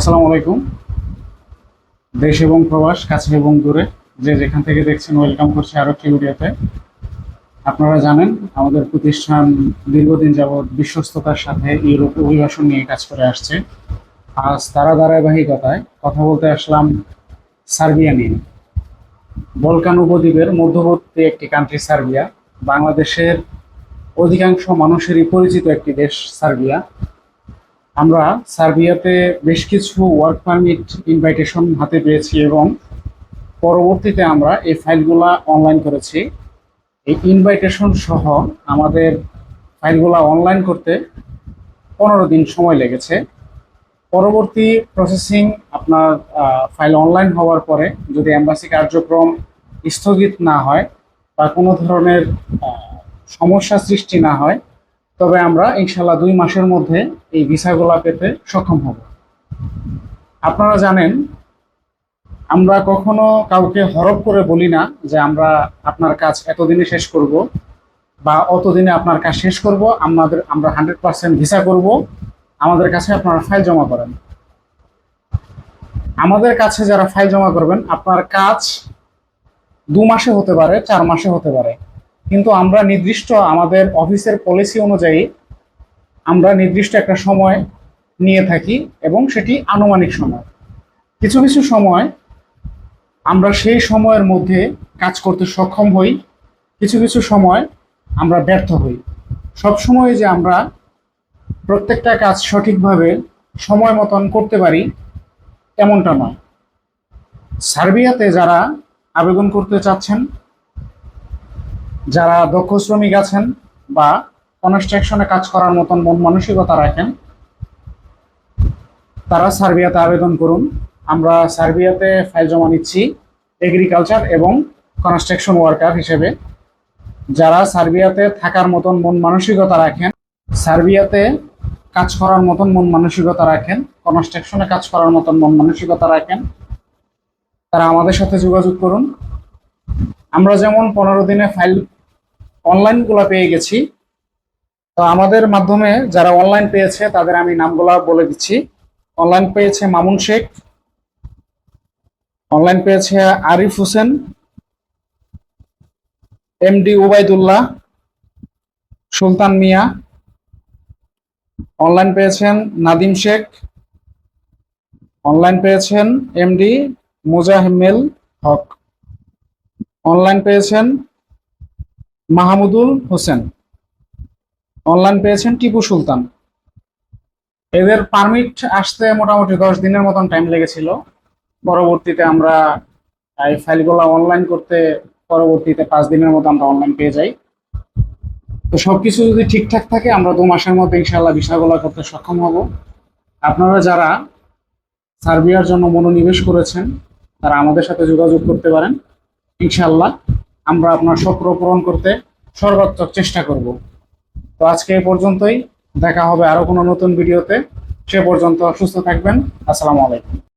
আসসালামু আলাইকুম। দেশ এবং প্রবাস কাছে এবং দূরে, যে যেখান থেকে দেখছেন ওয়েলকাম করছি আরও একটি ভিডিওতে। আপনারা জানেন, আমাদের প্রতিষ্ঠান দীর্ঘদিন যাবৎ বিশ্বস্ততার সাথে ইউরোপ অভিবাসন নিয়ে কাজ করে আসছে। আজ তারা ধারাবাহিকতায় কথা বলতে আসলাম সার্বিয়া নিয়ে। বলকান উপদ্বীপের মধ্যবর্তী একটি কান্ট্রি সার্বিয়া। বাংলাদেশের অধিকাংশ মানুষেরই পরিচিত একটি দেশ সার্বিয়া। আমরা সার্বিয়াতে বেশ কিছু ওয়ার্ক পারমিট ইনভাইটেশন হাতে পেয়েছি এবং পরবর্তীতে আমরা এই ফাইলগুলা অনলাইন করেছি। এই ইনভাইটেশন সহ আমাদের ফাইলগুলা অনলাইন করতে পনেরো দিন সময় লেগেছে। পরবর্তী প্রসেসিং আপনার ফাইল অনলাইন হওয়ার পরে যদি অ্যাম্বাসি কার্যক্রম স্থগিত না হয় বা কোনো ধরনের সমস্যা সৃষ্টি না হয় তবে আমরা ইনশাল্লাহ দুই মাসের মধ্যে এই ভিসাগুলো পেতে সক্ষম হব। আপনারা জানেন, আমরা কখনো কাউকে হরপ করে বলি না যে আমরা আপনার কাজ এতদিনে শেষ করব বা অতদিনে আপনার কাজ শেষ করব, আমাদের, আমরা হান্ড্রেড পার্সেন্ট ভিসা করব, আমাদের কাছে আপনারা ফাইল জমা করেন। আমাদের কাছে যারা ফাইল জমা করবেন, আপনার কাজ দু মাসে হতে পারে, চার মাসে হতে পারে। কিন্তু আমরা নির্দিষ্ট আমাদের অফিসের পলিসি অনুযায়ী আমরা নির্দিষ্ট একটা সময় নিয়ে থাকি এবং সেটি আনুমানিক সময়। কিছু কিছু সময় আমরা সেই সময়ের মধ্যে কাজ করতে সক্ষম হই, কিছু কিছু সময় আমরা ব্যর্থ হই। সব সময় যে আমরা প্রত্যেকটা কাজ সঠিকভাবে সময় মতন করতে পারি এমনটা নয়। সার্বিয়াতে যারা আবেদন করতে চাচ্ছেন যারা দক্ষ শ্রমিক আছেন বা কনস্ট্রাকশনে কাজ করার মতন মন মানসিকতা রাখেন, তারা সার্বিয়াতে আবেদন করুন। আমরা সার্বিয়াতে ফাইল জমা নিচ্ছি এগ্রিকালচার এবং কনস্ট্রাকশন ওয়ার্কার হিসেবে। যারা সার্বিয়াতে থাকার মতন মন মানসিকতা রাখেন, সার্বিয়াতে কাজ করার মতন মন মানসিকতা রাখেন কনস্ট্রাকশনে কাজ করার মতন মন মানসিকতা রাখেন, তারা আমাদের সাথে যোগাযোগ করুন। আমরা যেমন পনেরো দিনে ফাইল অনলাইনগুলো পেয়ে গেছি, তো আমাদের মাধ্যমে যারা অনলাইন পেয়েছে তাদের আমি নামগুলো বলে দিচ্ছি। অনলাইন পেয়েছে মামুন শেখ অনলাইন পেয়েছে আরিফ হোসেন এমডি ওবায়দুল্লাহ সুলতান মিয়া অনলাইন পেয়েছেন নাদিম শেখ অনলাইন পেয়েছেন এমডি মোজাহিমেল হক। অনলাইন পেয়েছেন মাহমুদুল হোসেন। অনলাইন পেয়েছেন টিপু সুলতান। এদের পারমিট আসতে মোটামুটি দশ দিনের মতন টাইম লেগেছিল। পরবর্তীতে আমরা এই ফাইলগুলো অনলাইন করতে পরবর্তীতে পাঁচ দিনের মতো আমরা অনলাইন পেয়ে যাই। তো সবকিছু যদি ঠিকঠাক থাকে, আমরা দু মাসের মধ্যে ইনশাল্লাহ বিষয়গুলো করতে সক্ষম হব। আপনারা যারা সার্বিয়ার জন্য মনোনিবেশ করেছেন, তারা আমাদের সাথে যোগাযোগ করতে পারেন। ইনশাল্লাহ আমরা আপনার স্বপ্ন পূরণ করতে সর্বাত্মক চেষ্টা করব। তো আজকে এ পর্যন্তই, দেখা হবে আরও কোনো নতুন ভিডিওতে। সে পর্যন্ত সুস্থ থাকবেন। আসসালামু আলাইকুম।